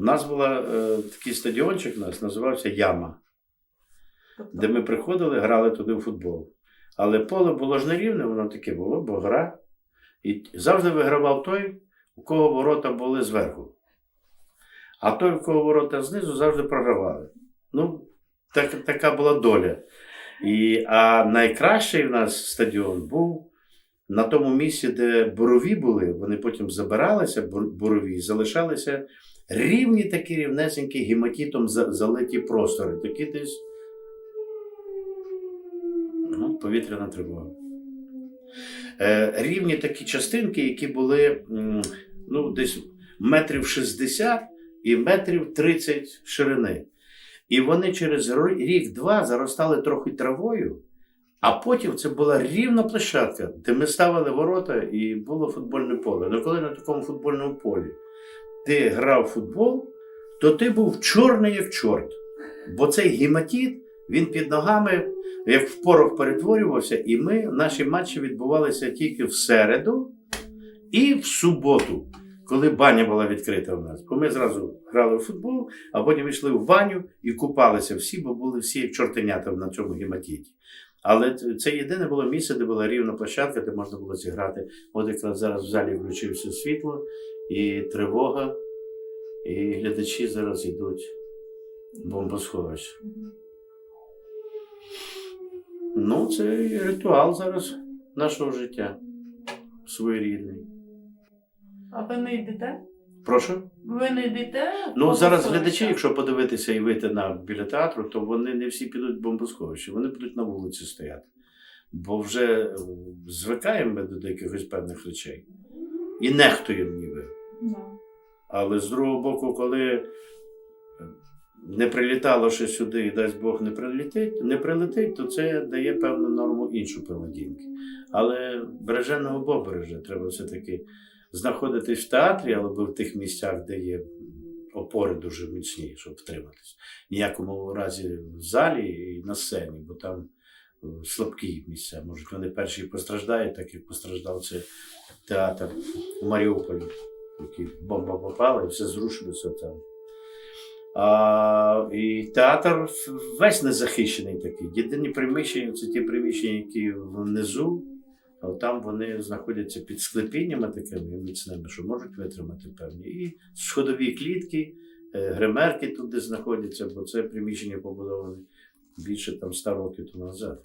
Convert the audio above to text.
У нас була е, такий стадіончик, у нас називався Яма, Тобто, де ми приходили, грали туди в футбол. Але поле було ж нерівне, воно таке було, бо гра. І завжди вигравав той, у кого ворота були зверху. А той, у кого ворота знизу, завжди програвали. Ну, так, така була доля. І, а найкращий в нас стадіон був на тому місці, де борові були, вони потім забиралися, бур- борові, і залишалися рівні такі рівнесенькі гематітом залиті простори. Такі десь ну, повітряна тривога. Е, рівні такі частинки, які були ну, десь метрів 60 і метрів 30 ширини. І вони через рік-два заростали трохи травою, а потім це була рівна площадка, де ми ставили ворота і було футбольне поле. Ну коли на такому футбольному полі ти грав в футбол, то ти був чорний як чорт. Бо цей гематіт, він під ногами, як в порох перетворювався, і ми, наші матчі відбувалися тільки в середу і в суботу, коли баня була відкрита у нас. Бо ми зразу грали в футбол, а потім йшли в баню і купалися всі, бо були всі як чортенята на цьому гематіті. Але це єдине було місце, де була рівна площадка, де можна було зіграти. От якраз зараз в залі включився світло і тривога, і глядачі зараз йдуть в бомбосховище. Ну, це ритуал зараз нашого життя своєрідний. А ви не йдете? Прошу. Ви не йдете? Ну, зараз глядачі, якщо подивитися і вийти на біля театру, то вони не всі підуть в бомбосховище, вони будуть на вулиці стояти. Бо вже е, звикаємо ми до якихось певних речей. І нехтуємо ніби. Але з другого боку, коли е, не прилітало ще сюди, і дасть Бог не прилетить, не прилетить, то це дає певну норму іншу поведінки. Але береженого Бог береже. Треба все-таки знаходитись в театрі або в тих місцях, де є опори дуже міцні, щоб втриматись. Ніякому разі в залі і на сцені, бо там е, слабкі місця. Можуть вони перші постраждають, так як постраждав цей театр у Маріуполі який бомба попала і все зрушилося там. А, і театр весь незахищений такий. Єдині приміщення це ті приміщення, які внизу, а там вони знаходяться під склепіннями такими міцними, що можуть витримати певні. І сходові клітки, е, гримерки тут де знаходяться, бо це приміщення побудоване більше там 100 років тому назад.